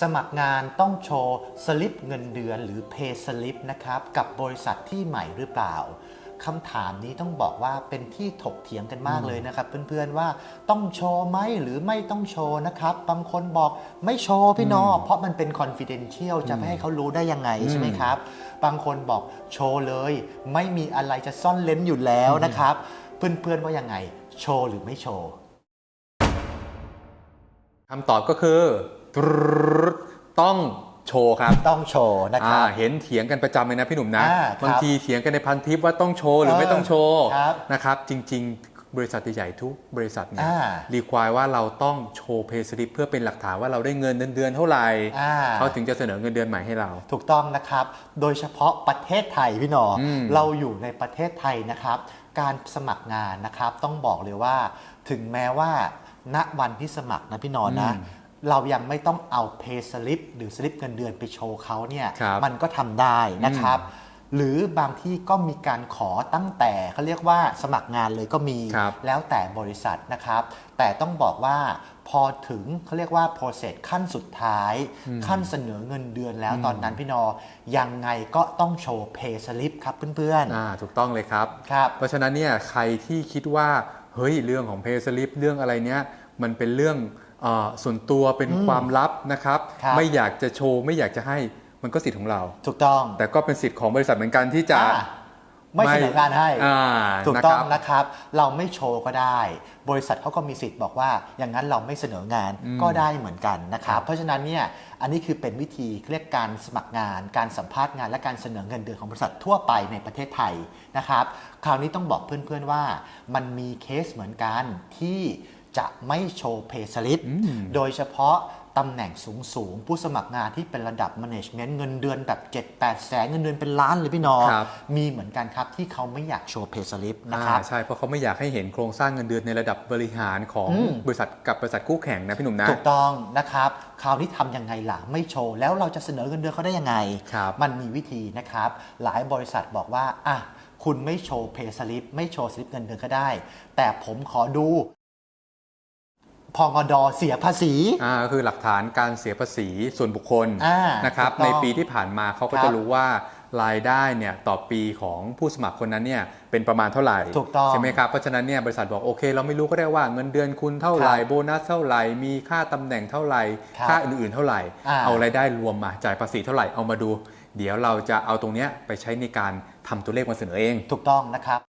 สมัครงานต้องโชว์สลิปเงินเดือนหรือ pay slip นะครับ กับบริษัทที่ใหม่หรือเปล่าคำถามนี้ต้องบอกว่าเป็นที่ถกเถียงกันมากเลยนะครับ เพื่อนๆว่าต้องโชว์ไหมหรือไม่ต้องโชว์นะครับ บางคนบอกไม่โชว์พี่นอ เพราะมันเป็น confidential จะไม่ให้เขารู้ได้ยังไงใช่ไหมครับ บางคนบอกโชว์เลย ไม่มีอะไรจะซ่อนเล้นอยู่แล้วนะครับ เพื่อนๆว่ายังไง โชว์หรือไม่โชว์คำตอบก็คือ ตรึ๊ดต้องโชว์ครับต้องโชว์นะคอ่ารับเห็นเถียงกันประจำเลยนะพี่หนุ่มนะอ่าครับบางทีเถียงกันในพันทิปว่าต้องโชว์หรือเออไม่ต้องโชว์ครับนะครับ จริง ๆ บริษัทใหญ่ๆทุกบริษัทเนี่ยอ่ารีควายว่าเราต้องโชว์เพย์สลิปเพื่อเป็นหลักฐานว่าเราได้เงินเดือนเท่าไหร่อ่าเขาถึงจะเสนอเงินเดือนใหม่ให้เรา ถูกต้องนะครับ โดยเฉพาะประเทศไทยพี่หนออมเราอยู่ในประเทศไทยนะครับ การสมัครงานนะครับต้องบอกเลยว่า ถึงแม้ว่าณวันที่สมัครนะพี่หนอนะ เรายังไม่ต้องเอา pay slip หรือสลิปเงินเดือนไปโชว์เขาเนี่ยครับมันก็ทำได้นะครับ หรือบางที่ก็มีการขอตั้งแต่เขาเรียกว่าสมัครงานเลยก็มีครับแล้วแต่บริษัทนะครับ แต่ต้องบอกว่าพอถึงเขาเรียกว่า process ขั้นสุดท้าย ขั้นเสนอเงินเดือนแล้วตอนนั้นพี่นอ ยังไงก็ต้องโชว์ pay slip ครับเพื่อนอ่าถูกต้องเลยครับๆครับ เพราะฉะนั้นเนี่ยใครที่คิดว่า เฮ้ยเรื่องของเพย์สลิปเรื่องอะไรเนี้ยมันเป็นเรื่องเออ ส่วนตัวเป็นความลับนะครับครับ ไม่อยากจะโชว์ ไม่อยากจะให้มันก็สิทธิ์ของเรา ถูกต้อง แต่ก็เป็นสิทธิ์ของบริษัทเหมือนกันที่จะอ่าไม่เสนองานให้อ่าถูกต้องนะครับนะครับ เราไม่โชว์ก็ได้ บริษัทเขาก็มีสิทธิ์บอกว่า อย่างนั้นเราไม่เสนองานก็ได้เหมือนกันนะครับเพราะฉะนั้นเนี่ยอันนี้คือเป็นวิธีเรียกการสมัครงาน การสัมภาษณ์งานและการเสนอเงินเดือนของบริษัททั่วไปในประเทศไทยนะครับ คราวนี้ต้องบอกเพื่อนๆว่า มันมีเคสเหมือนกันที่ จะไม่โชว์เพย์สลิปโดยเฉพาะตำแหน่งสูงๆ ผู้สมัครงานที่เป็นระดับ management เงินเดือนแบบ 7-8 แสนเงินเดือนเป็นล้านเลยพี่นอครับมีเหมือนกันครับที่เขาไม่อยากโชว์เพย์สลิปนะอ่าครับใช่ เพราะเขาไม่อยากให้เห็นโครงสร้างเงินเดือนในระดับบริหารของอืมบริษัทกับบริษัทคู่แข่งนะพี่หนุ่มนะ ถูกต้องนะครับคราวนี้ทำยังไงล่ะไม่โชว์ แล้วเราจะเสนอเงินเดือนเขาได้ยังไงครับมันมีวิธีนะครับ หลายบริษัทบอกว่าอะคุณไม่โชว์เพย์สลิปไม่โชว์สลิปเงินเดือนก็ได้ แต่ผมขอดู พองดเสียภาษีอ่าก็คือหลักฐานการเสียภาษีส่วนบุคคลอ่านะครับถูกต้ในองปีที่ผ่านมาเขาก็ครับจะรู้ว่ารายได้เนี่ยต่อปีของผู้สมัครคนนั้นเนี่ยเป็นประมาณเท่าไหร่ถูกต้องใช่ไหมครับเพราะฉะนั้นเนี่ยบริษัทบอกโอเค เราไม่รู้ก็ได้ว่าเงินเดือนคุณเท่าไหร่ครับโบนัสเท่าไหร่มีค่าตำแหน่งเท่าไหร่ครับค่าอื่นๆเท่าไหร่อ่าเอารายได้รวมมาจ่ายภาษีเท่าไหร่เอามาดู เดี๋ยวเราจะเอาตรงเนี้ยไปใช้ในการทำตัวเลขมาเสนอเอง ถูกต้องนะครับ